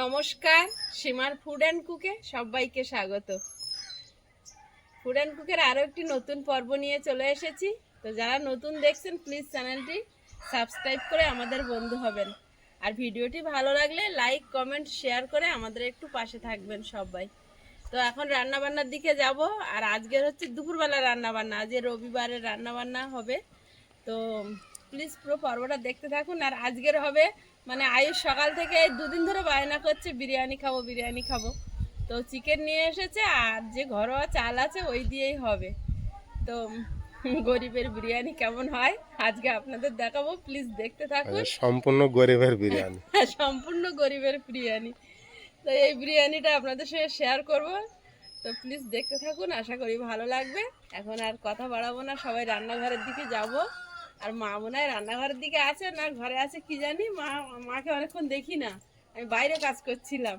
নমস্কার, সীমার food and কুকে সবাইকে স্বাগত। ফুড অ্যান্ড কুকের আরও একটি নতুন পর্ব নিয়ে চলে এসেছি। তো যারা নতুন দেখছেন প্লিজ চ্যানেলটি সাবস্ক্রাইব করে আমাদের বন্ধু হবেন। আর ভিডিওটি ভালো লাগলে লাইক কমেন্ট শেয়ার করে আমাদের একটু পাশে থাকবেন সবাই। তো এখন রান্নাবান্নার দিকে যাব, আর আজকের হচ্ছে দুপুরবেলা রান্নাবান্না, আজকে রবিবারের রান্নাবান্না হবে। তো প্লিজ পুরো পর্বটা দেখতে থাকুন, আর আজকের হবে মানে আয়ুষ সকাল থেকে দুদিন ধরে বায়না করছে বিরিয়ানি খাব বিরিয়ানি খাব। তো চিকেন নিয়ে এসেছে আর যে ঘরোয়া চাল আছে ওই দিয়েই হবে। তো গরিবের বিরিয়ানি কেমন হয় আজকে আপনাদের দেখাবো প্লিজ দেখতে থাকুন। আচ্ছা, সম্পূর্ণ গরিবের বিরিয়ানি। হ্যাঁ, সম্পূর্ণ গরিবের বিরিয়ানি। তো এই বিরিয়ানিটা আপনাদের সঙ্গে শেয়ার করব। তো প্লিজ দেখতে থাকুন আশা করি ভালো লাগবে। এখন আর কথা বাড়াবো না সবাই রান্নাঘরের দিকে যাব। আর মা মনে হয় রান্নাঘরের দিকে আছে না ঘরে আছে কি জানি? মা মাকে অনেকক্ষণ দেখি না। আমি বাইরে কাজ করছিলাম।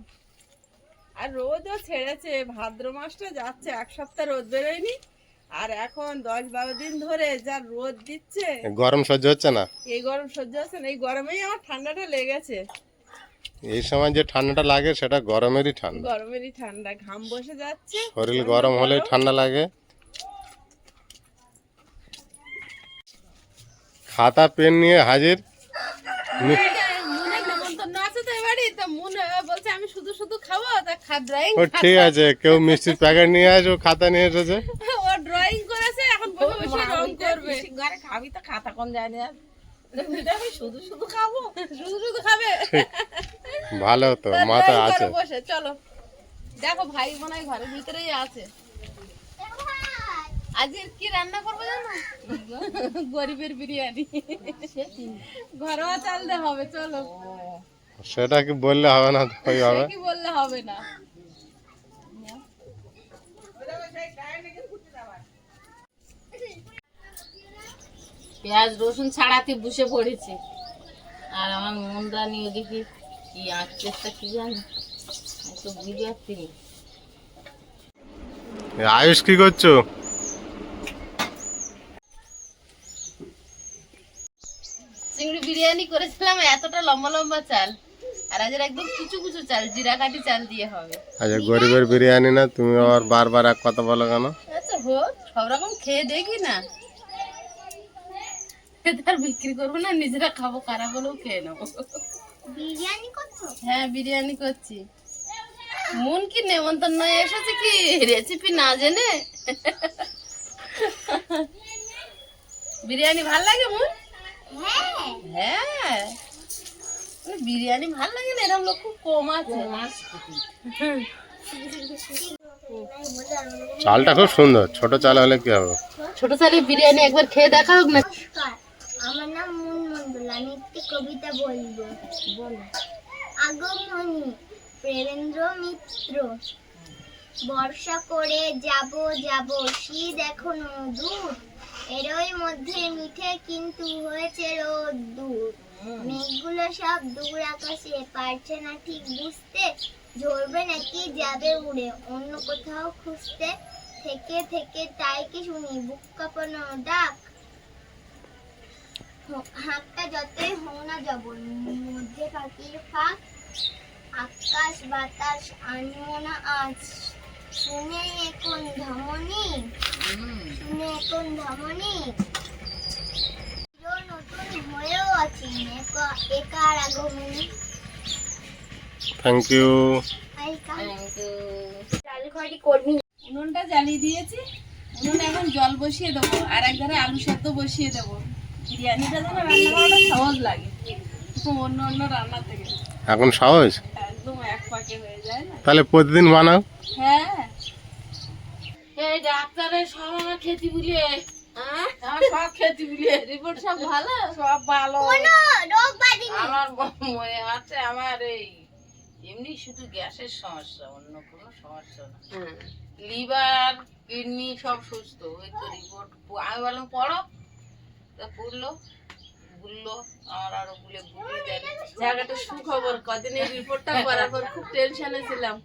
আর রোদও ছেড়েছে। ভাদ্র মাসটা যাচ্ছে এক সপ্তাহ রোদ বেরোয়নি। আর এখন দশ বারো দিন ধরে যা রোদ দিচ্ছে গরম সহ্য হচ্ছে না? এই গরম সহ্য হচ্ছে না। এই গরমেই আমার ঠান্ডাটা লেগেছে। এই সময় যে ঠান্ডাটা লাগে সেটা গরমেরই ঠান্ডা। গরমেরই ঠান্ডা। ঘাম বসে যাচ্ছে। শরীর গরম হলে ঠান্ডা লাগে খাতা পেন নিয়ে হাজির মি- মনে নেমন্তন্ন আছে তো এবারে তো মনে বলছে আমি শুধু শুধু খাব তা খা ড্রয়িং ও ঠিক আছে কেউ মিষ্টির প্যাকেট নিয়ে আসো খাতা নিয়ে এসেছে। ও ড্রয়িং করেছে এখন বসে বসে করবে ঘরে খাবি তো খাতা কোন যায় না শুধু শুধু খাব শুধু শুধু খাবে ভালো তো মাথা আছে। বসে চলো দেখো ভাই মনে হয় ঘরের ভিতরেই আছে। আজকে কি রান্না করব জানো? গরিবের বিরিয়ানি। ঘরোয়া চাল দিয়ে হবে চলো। সেটা কি বললে হবে না? কি বললে হবে না? পেঁয়াজ রসুন ছাড়াতে বসে পড়েছে। আর আমার মন রানি ওদিকে কি আঁকতেছে কি জানি? তো বুঝে পারছি আয়ুষ কি করছ? চিংড়ি বিরিয়ানি করেছিলাম এতটা লম্বা লম্বা চাল। আর আজের একদম কুচু কুচু চাল জিরা কাঠি চাল দিয়ে হবে। আচ্ছা গরিবের বিরিয়ানি না? তুমি আবার বারবার এক কথা বলো কেন? আচ্ছা হোক সব রকম খেয়ে দেখি না। তার বিক্রি করব না নিজেরা খাব খারাপ হলেও খেয়ে নেব। বিরিয়ানি করছ? হ্যাঁ বিরিয়ানি করছি। মন কি নেমন্তন্ন এসেছে কি? রেসিপি না জেনে? বিরিয়ানি ভালো লাগে মন? হ্যাঁ। বিরিয়ানি ভালো লাগে না? এরকম লোক খুব কম আছে। চালটা খুব সুন্দর। ছোট চাল হলে কি হবে? ছোট চালে বিরিয়ানি একবার খেয়ে দেখা হোক না। আমার নাম মুন মন্ডল আমি একটি কবিতা বলব। আগমনী প্রেমেন্দ্র মিত্র বর্ষা করে যাব যাব শীত এখনও দূর। এরই মধ্যে মিঠে কিন্তু হয়েছে রোদ দূর মেঘগুলো সব দূর আকাশে, পারছে না ঠিক বুঝতে। ঝরবে নাকি যাবে উড়ে, অন্য কোথাও খুঁজতে থেকে থেকে তাই কি শুনি, বুক কাঁপানো ডাক। হ- হাতটা যতই হোক না যাব মধ্যে পাখির ফাঁক। আকাশ বাতাস আনমো না আজ। শুনে এখন শুনে এখন ধমনী নতুন হয়েও আছি একার আগমনী। থ্যাংক ইউ উনুনটা জ্বালিয়ে দিয়েছি। উনুনে এখন জল বসিয়ে দেবো। আর এক ধারে আলু সেদ্ধ বসিয়ে দেবো। বিরিয়ানিটা যেন রান্না করাটা সহজ লাগে। অন্য অন্য রান্না থেকে। এখন সহজ? একদম এক পাকে হয়ে যায় না। তাহলে প্রতিদিন বানাও। হ্যাঁ। এই ডাক্তারের সব আমার খেতে বুলিয়ে। হ্যাঁ? আমার সব খেতে বুলিয়ে। রিপোর্ট সব ভালো? সব ভালো। কোনো রোগ বাদি আমার মনে আছে আমার এই এমনি শুধু গ্যাসের সমস্যা অন্য কোনো সমস্যা না। হ্যাঁ। লিভার কিডনি সব সুস্থ। ওই তো রিপোর্ট আমি বললাম পড়ো। তা পড়ল বলল আমার আরও বলে জায়গাটা সুখবর। কদিন এই রিপোর্টটা করার পর খুব টেনশনে ছিলাম।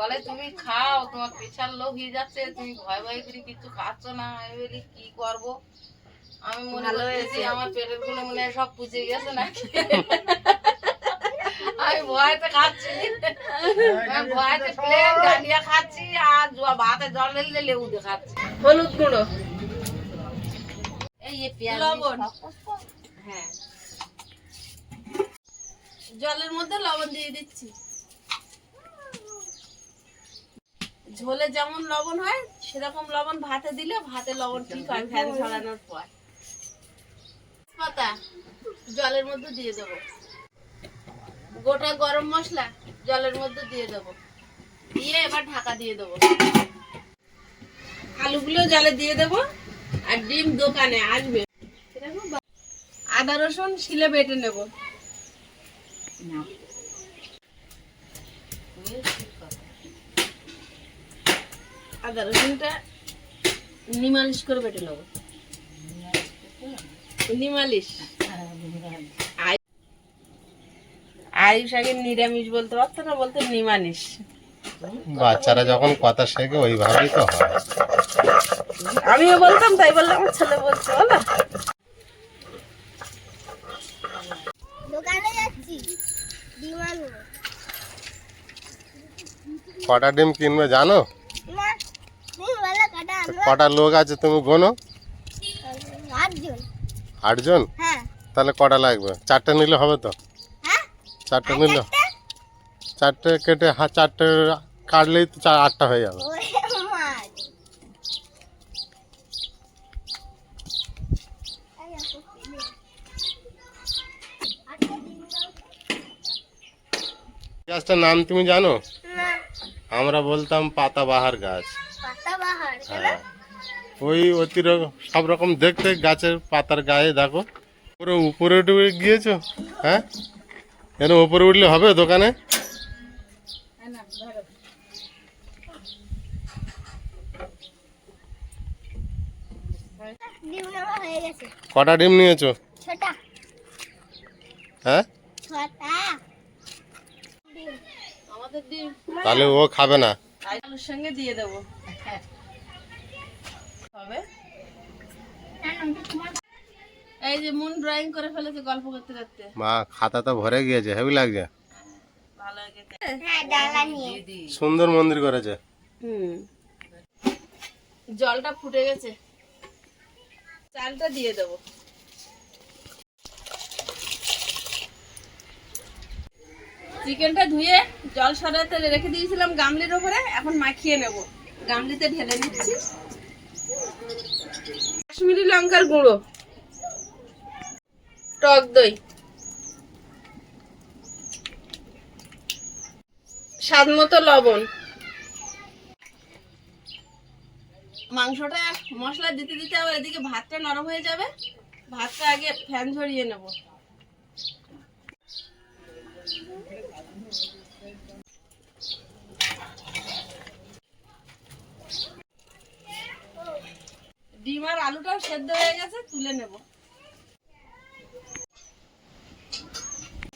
বলে তুমি খাও তোমার প্রেশার লো হয়ে যাচ্ছে তুমি ভয় ভয় করে কিছু খাচ্ছ না। আমি বলি কি করব? আমি মনে হয়েছে। আমার পেটেরগুলো মনে হয় সব পুজে গেছে নাকি? ভয়তে খাচ্ছি। ভয়তে প্লেন ডালিয়া খাচ্ছি আর ভাতে জল ঢেলে লেবু দিয়ে খাচ্ছি। হলুদ গুঁড়ো। এই পেঁয়াজ লবণ। হ্যাঁ। জলের মধ্যে লবণ দিয়ে দিচ্ছি। ঝোলে যেমন লবণ হয় সেরকম লবণ ভাতে দিলে ভাতে লবণ ঠিক হয় ফ্যান ছড়ানোর পর। পাতা জলের মধ্যে দিয়ে দেবো। গোটা গরম মশলা জলের মধ্যে দিয়ে দেবো। দিয়ে এবার ঢাকা দিয়ে দেবো। আলুগুলো জলে দিয়ে দেবো আর ডিম দোকানে আসবে। আদা রসুন শিলে বেটে নেব। আদা রসুনটা নিমালিশ করে বেটে নেব। নিমালিশ। আয়ুষ আগে নিরামিষ বলতে পারতো না বলতো নিমানিস বাচ্চারা যখন কথা শেখে ওইভাবেই তো হয়। আমিও বলতাম তাই বললাম আমার ছেলে বলছে বলো। দোকানে যাচ্ছি কটা ডিম কিনবে জানো? কাটা লোক? আছে তুমি গোনো? আটজন। হ্যাঁ। তাহলে কটা লাগবে? চারটে নিলে হবে তো? হ্যাঁ? চারটে নিলে? চারটে? কেটে হ্যাঁ চারটে কাটলেই তো চার আটটা হয়ে যাবে। গাছটার নাম তুমি জানো? আমরা বলতাম পাতাবাহার গাছ পাতা বাহার কেন হ্যাঁ ওই অতিরকম সব রকম দেখতে গাছের পাতার গায়ে দেখো। পুরো উপরে উঠে গিয়েছো হ্যাঁ? কেন উপরে উঠলে হবে দোকানে? হয়ে কটা ডিম নিয়েছো? হ্যাঁ? ছটা। ডিম আমাদের ডিম। তাহলে ও খাবে না। সঙ্গে দিয়ে দেবো। এই যে মুন ড্রয়িং করে ফেলেছে গল্প করতে করতে। মা খাতা তো ভরে গিয়েছে হেভি লাগছে। ভালো হয়ে গেছে। হ্যাঁ ডালা নিয়ে। সুন্দর মন্দির করেছে। হুম। জলটা ফুটে গেছে। চালটা দিয়ে দেবো। চিকেনটা ধুয়ে জল সরাতে রেখে দিয়েছিলাম গামলির ওপরে এখন মাখিয়ে নেব। গামলিতে ঢেলে নিচ্ছি কাশ্মীরি লঙ্কার গুঁড়ো। টক দই। স্বাদ মতো লবণ। মাংসটা মশলা দিতে দিতে আবার এদিকে ভাতটা নরম হয়ে যাবে। ভাতটা আগে ফ্যান ঝরিয়ে নেব ডিম আর আলুটাও সেদ্ধ হয়ে গেছে, তুলে নেব।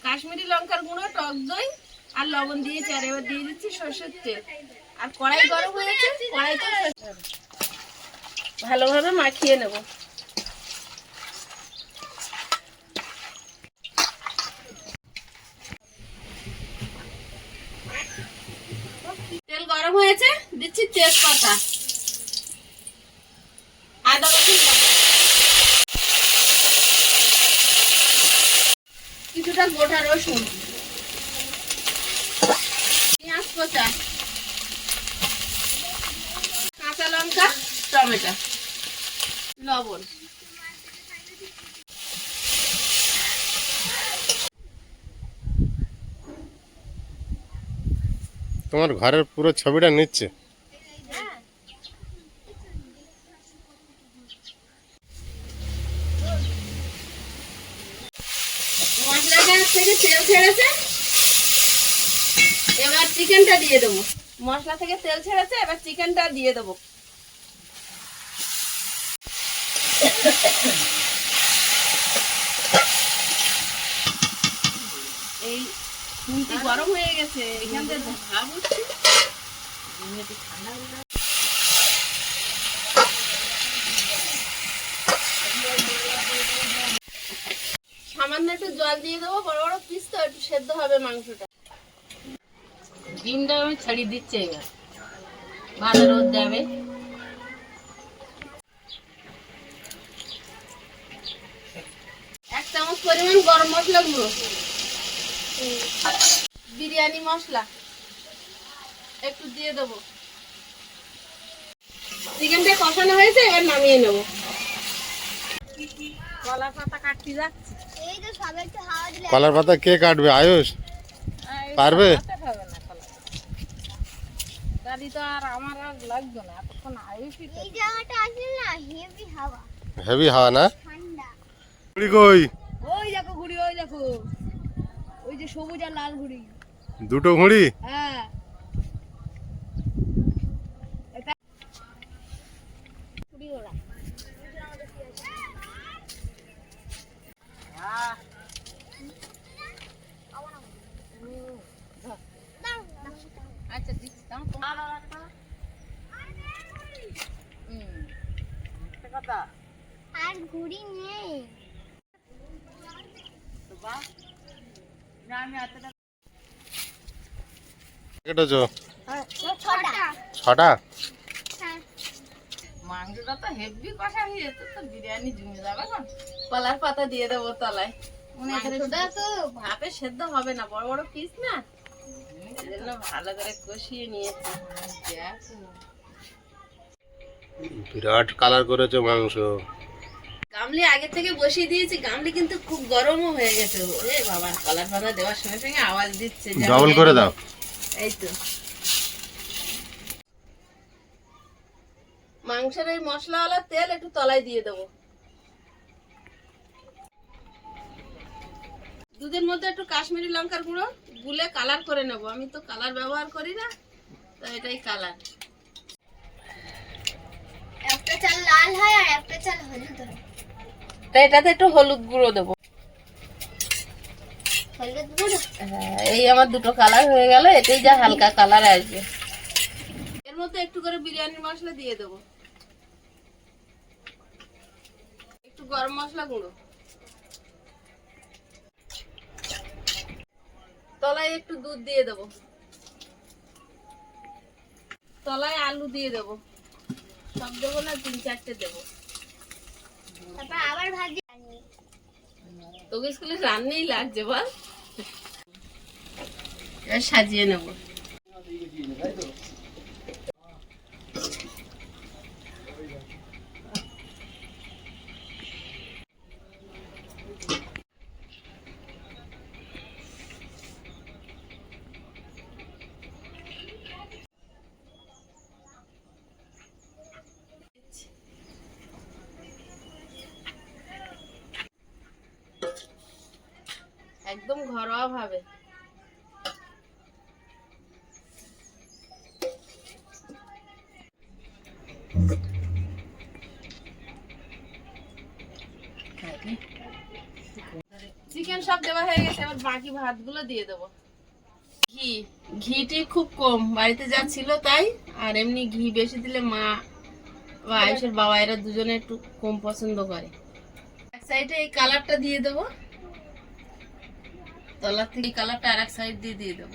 কাশ্মীরি লঙ্কার গুঁড়ো, টক দই আর লবণ দিয়েছি আর এবার দিয়ে দিচ্ছি সর্ষের তেল। আর কড়াই গরম হয়েছে কড়াইতে ভালোভাবে মাখিয়ে নেব। তেল গরম হয়েছে, দিচ্ছি তেজপাতা আদা রসুন বাটা। কিছুটা গোটা রসুন। পেঁয়াজ কচা। কাঁচা লঙ্কা টমেটো। লবণ। তোমার ঘরের পুরো ছবিটা নিচ্ছে মশলাটা থেকে তেল ছেড়েছে এবার চিকেনটা দিয়ে দেবো। মশলা থেকে তেল ছেড়েছে, এবার চিকেনটা দিয়ে দেবো। এই গরম হয়ে গেছে, এখান থেকে ভাব উঠছে। সামান্য একটু জল দিয়ে দেবো, বড় বড় পিস তো, একটু সেদ্ধ হবে মাংসটা। ডিমটা আমি ছাড়িয়ে দিচ্ছি এবার। ভালো রোদ দেবে। এক চামচ পরিমাণ গরম মশলা গুঁড়ো। বিরিয়ানি মশলা। একটু দিয়ে দেবো। চিকেনটা কষানো হয়েছে এবার নামিয়ে নেব। কলা পাতা কাটতে যাচ্ছি। কলার পাতা কে কাটবে? আয়ুষ? পারবে? আর আমার আর লাগতো না এতক্ষণ আয়ুষই তো। এই জায়গাটা আসলে না হেভি হাওয়া। হেভি হাওয়া না? ঠান্ডা। কই? ওই দেখো ঘুড়ি ওই দেখো। ওই যে সবুজ আর লাল ঘুড়ি। দুটো ঘুড়ি? হ্যাঁ আচ্ছা দিচ্ছি দাও তোমার আর একটা হুম আর ঘুড়ি নেই কেটেছো? ছটা। ছটা? হ্যাঁ। মাংসটা তো হেভি কষা হয়েছে তো বিরিয়ানি জমে যাবে না কলার পাতা দিয়ে দেবো তলায়। মাংসটা তো ভাপে সেদ্ধ হবে না বড় বড় পিস না। এজন্য ভালো করে কষিয়ে নিয়েছি। বিরাট কালার করেছে মাংস। গামলি আগে থেকে বসিয়ে দিয়েছি গামলি কিন্তু খুব গরমও হয়ে গেছে। ওরে বাবা কলার পাতা দেওয়ার সঙ্গে সঙ্গে আওয়াজ দিচ্ছে। ডবল করে দাও। এই তো মাংসের এই মশলাওয়ালা তেল একটু তলায় দিয়ে দেবো। দুধের মধ্যে একটু কাশ্মীরি লঙ্কার গুঁড়ো গুলে কালার করে নেব। আমি তো কালার ব্যবহার করি না তো এটাই কালার একটা চাল লাল হয় আর একটা চাল হলুদ হয়। তো এটাতে একটু হলুদ গুঁড়ো দেবো হলুদ গুঁড়ো হ্যাঁ, এই আমার দুটো কালার হয়ে গেল এতেই যা হালকা কালার আসবে। এর মধ্যে একটু করে বিরিয়ানির মশলা দিয়ে দেবো। একটু গরম মশলা গুঁড়ো। তলায় একটু দুধ দিয়ে দেবো। তলায় আলু দিয়ে দেবো। সব দেবো না তিন চারটে দেবো। তারপর আবার ভাজি। তোকে স্কুলে রান্নাই লাগছে বল। সাজিয়ে নেব একদম ঘরোয়া ভাবে চিকেন সব দেওয়া হয়ে গেছে, এবার বাকি ভাতগুলো দিয়ে দেবো। ঘি, ঘিটি খুব কম, বাড়িতে যা ছিল তাই। আর এমনি ঘি বেশি দিলে মা বা আয়ুষের বাবা এরা দুজনে একটু কম পছন্দ করে। এক সাইডে এই কালারটা দিয়ে দেবো। তলার থেকে কালারটা আর এক সাইড দিয়ে দিয়ে দেবো।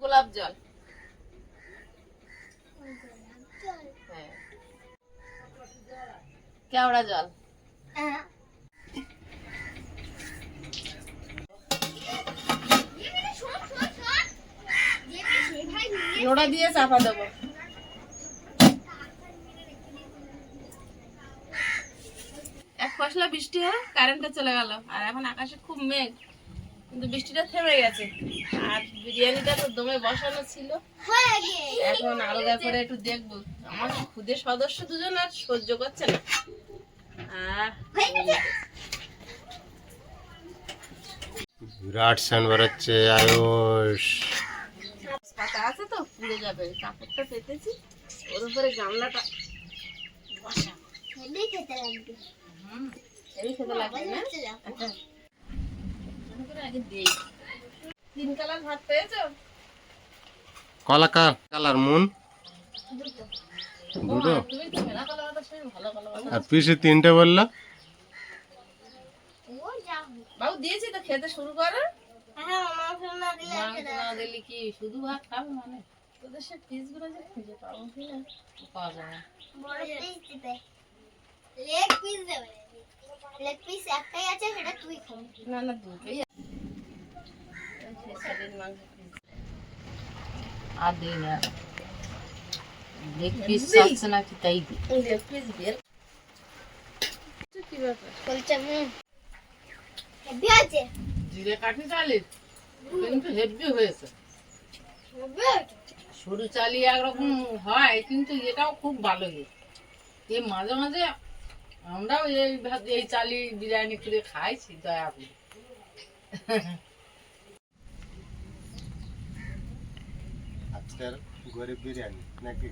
গোলাপ জল। কেওড়া জল। নোড়া দিয়ে চাপা দেবো। এক পশলা বৃষ্টি হয় কারেন্টটা চলে গেল। আর এখন আকাশে খুব মেঘ কিন্তু বৃষ্টিটা থেমে গেছে। আর বিরিয়ানিটা তো দমে বসানো ছিল। এখন আলাদা করে একটু দেখব। আমার খুদে সদস্য দুজন আর সহ্য করছে না। বিরাট স্যান বেরোচ্ছে আয়ুষ। পাতা আছে তো পুড়ে যাবে। কাপড়টা পেতেছি ওর উপরে গামলাটা বসা। খেতে লাগবে। হুম খেতে লাগবে না? হচ্ছে দেখো। আচ্ছা। করে আগে দেই। তিন কালার ভাত পেয়েছ? কলা কা কালার মুন। দুটো আর পিসি তিনটে বলল? ও যা হোক। বাবু দিয়েছি তো খেতে শুরু করো। হ্যাঁ মাংস না দিলে মাংস না দিলে কি শুধু ভাত খাবে মানে? তোদের সে পিসগুলো যে খুঁজে পাবো পাওয়া যায় বড় পিস দিতে লেগ পিস দেবে। লেগ পিস একটাই আছে সেটা তুই খাবি না না দুটোই আর দিই না। লেগ পিস নাকি তাই পিস বের কি ব্যাপার বলছে হুম হেভি আছে জিরে কাঠি চালের। কিন্তু হেভি হয়েছে। সরু চালি একরকম হয় কিন্তু এটাও খুব ভালো এই মাঝে মাঝে আমরাও এই ভাত এই চালি বিরিয়ানি করে খাইছি দয়া করে। আজকের গরিব বিরিয়ানি। নাকি?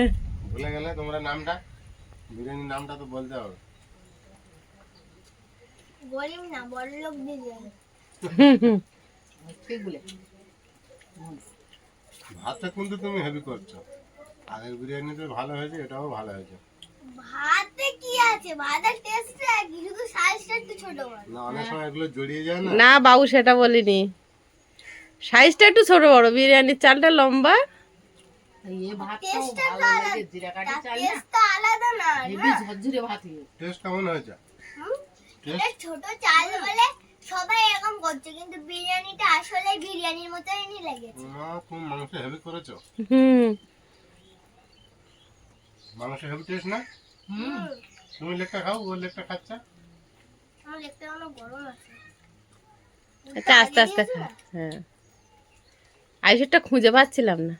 ভুলে গেলে তোমরা নামটা? বিরিয়ানির নামটা তো বলতে হবে। গরিব না বড় লোক বিরিয়ানি ভাতটা কিন্তু তুমি হেভি করছ। আগের বিরিয়ানিতে ভালো হয়েছে এটাও ভালো হয়েছে। ভাতে কি আছে? ভাতের টেস্ট কি শুধু সাইজটা একটু ছোট বড় না অনেক সময় এগুলো জড়িয়ে যায় না? না বাবু সেটা বলিনি। সাইজটা একটু ছোট বড় বিরিয়ানির চালটা লম্বা। ছোট চাল বলে সবাই এরকম করছে কিন্তু বিরিয়ানিটা আসলে বিরিয়ানির মতোই লেগেছে। না তুমি মাংস হেভি করেছ? হুম। মাংস হেভি টেস্ট না? হুম। তুমি লেগটা খাও ও লেগটা খাচ্ছে? আমার দেখতে অনেক গরম আছে। আচ্ছা আস্তে আস্তে খা হ্যাঁ। আইসেরটা খুঁজে পাচ্ছিলাম না।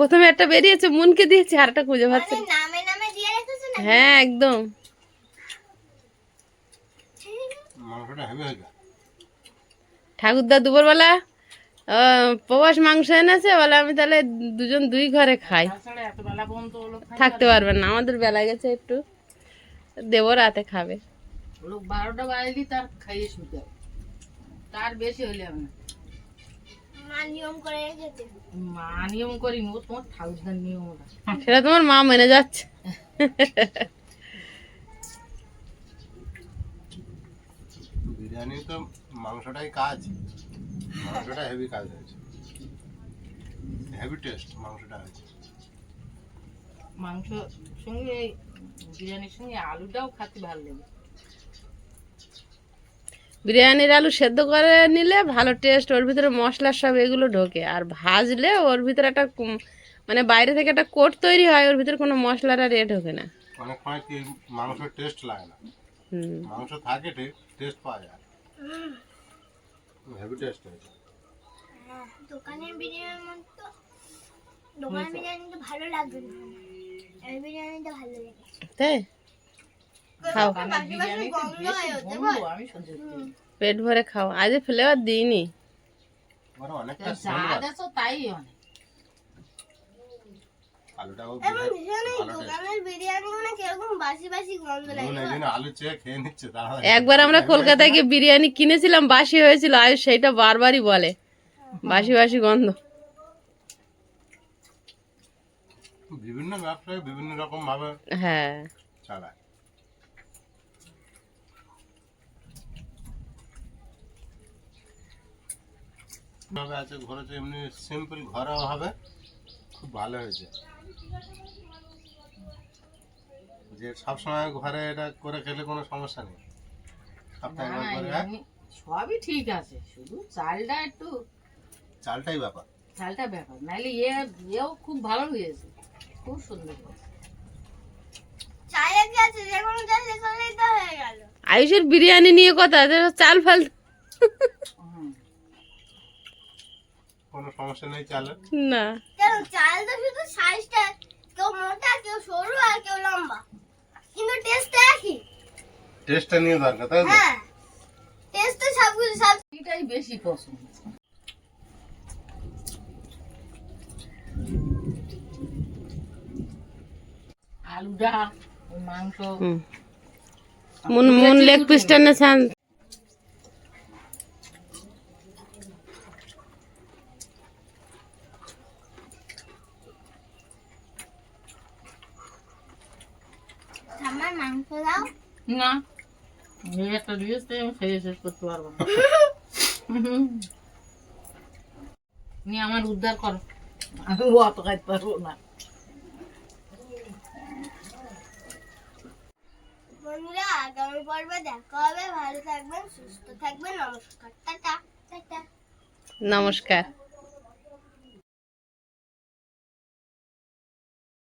প্রথমে একটা বেরিয়েছে মনকে দিয়েছি আর একটা খুঁজে পাচ্ছি। নামে নামে দিয়ে রেখেছো না হ্যাঁ একদম। ঠাকুরদা দুপুরবেলা প্রবাস মাংস এনেছে বলে আমি তাহলে দুজন দুই ঘরে খাই। থাকতে পারবেন না। আমাদের বেলা গেছে একটু। দেবো রাতে খাবে। লোক বারোটা বাজলি তার খাইয়ে শুতে তার বেশি হলে না। মা নিয়ম করে রেখেছে মা নিয়ম করি ও তোমার ঠাকুরদার নিয়ম সেটা তোমার মা মেনে যাচ্ছে। বিরিয়ানি তো মাংসটাই কাজ মাংসটা হেভি কাজ হয়েছে। হেভি টেস্ট মাংসটা হয়েছে। মাংস সঙ্গে এই বিরিয়ানির সঙ্গে আলুটাও খেতে ভালো লাগে। বিরিয়ানির আলু সেদ্ধ করে নিলে ভালো টেস্ট ওর ভিতরে মশলা সব এগুলো ঢোকে। আর ভাজলে ওর ভিতরে একটা মানে বাইরে থেকে একটা কোট তৈরি হয় ওর ভিতরে কোনো মশলার আর এ ঢোকে না। অনেক সময় কি মাংসের টেস্ট লাগে না? মাংস থাকে টেস্ট পাওয়া যায় হেভি টেস্ট হয়েছে হ্যাঁ, দোকানের বিরিয়ানির মতো দোকানের বিরিয়ানি তো ভালো লাগবে না। এই বিরিয়ানিটা ভালো লেগেছে তাই? খাও। পেট ভরে খাও। আজ ফ্লেভার দিইনি। মানে একবার আমরা কলকাতায় গিয়ে বিরিয়ানি কিনেছিলাম বাসি হয়েছিল আয়ুষ সেইটা বারবারই বলে। বাসি বাসি গন্ধ। বিভিন্ন ব্যবসায় বিভিন্ন রকম ভাবে হ্যাঁ। চালায়। ভাবে আছে ঘরে তো এমনি সিম্পল ঘরেও হবে খুব ভালো হয়েছে যে সবসময় ঘরে এটা করে খেলে কোনো সমস্যা নেই সপ্তাহে একবার করে হ্যাঁ? সবই ঠিক আছে শুধু চালটা একটু চালটাই ব্যাপার চালটা ব্যাপার নাহলে এ এও খুব ভালো হয়েছে খুব সুন্দর হয়েছে। চায়ের কি যে কোনো চাল সেখানেই তো হয়ে গেল আয়ুষের বিরিয়ানি নিয়ে কথা যে চাল ফাল। কোনো সমস্যা নেই চালের? কেন না চাল তো শুধু সাইজটা কেউ মোটা কেউ সরু আর কেউ লম্বা। কিন্তু টেস্ট একই। টেস্টটা নিয়ে দরকার তাই তো? হ্যাঁ। টেস্ট তো সবগুলো সব এটাই বেশি পছন্দ। আলুটা মাংস। হুম। মন মন লেগ পিসটা না আমার মাংস দাও না একটা দিয়েছে আমি খেয়ে শেষ করতে পারব না। নিয়ে আমার উদ্ধার করো। আমি অত খাইতে পারব না। বন্ধুরা আগামী পর্বে দেখা হবে। ভালো থাকবেন সুস্থ থাকবেন। নমস্কার। Tata tata. নমস্কার।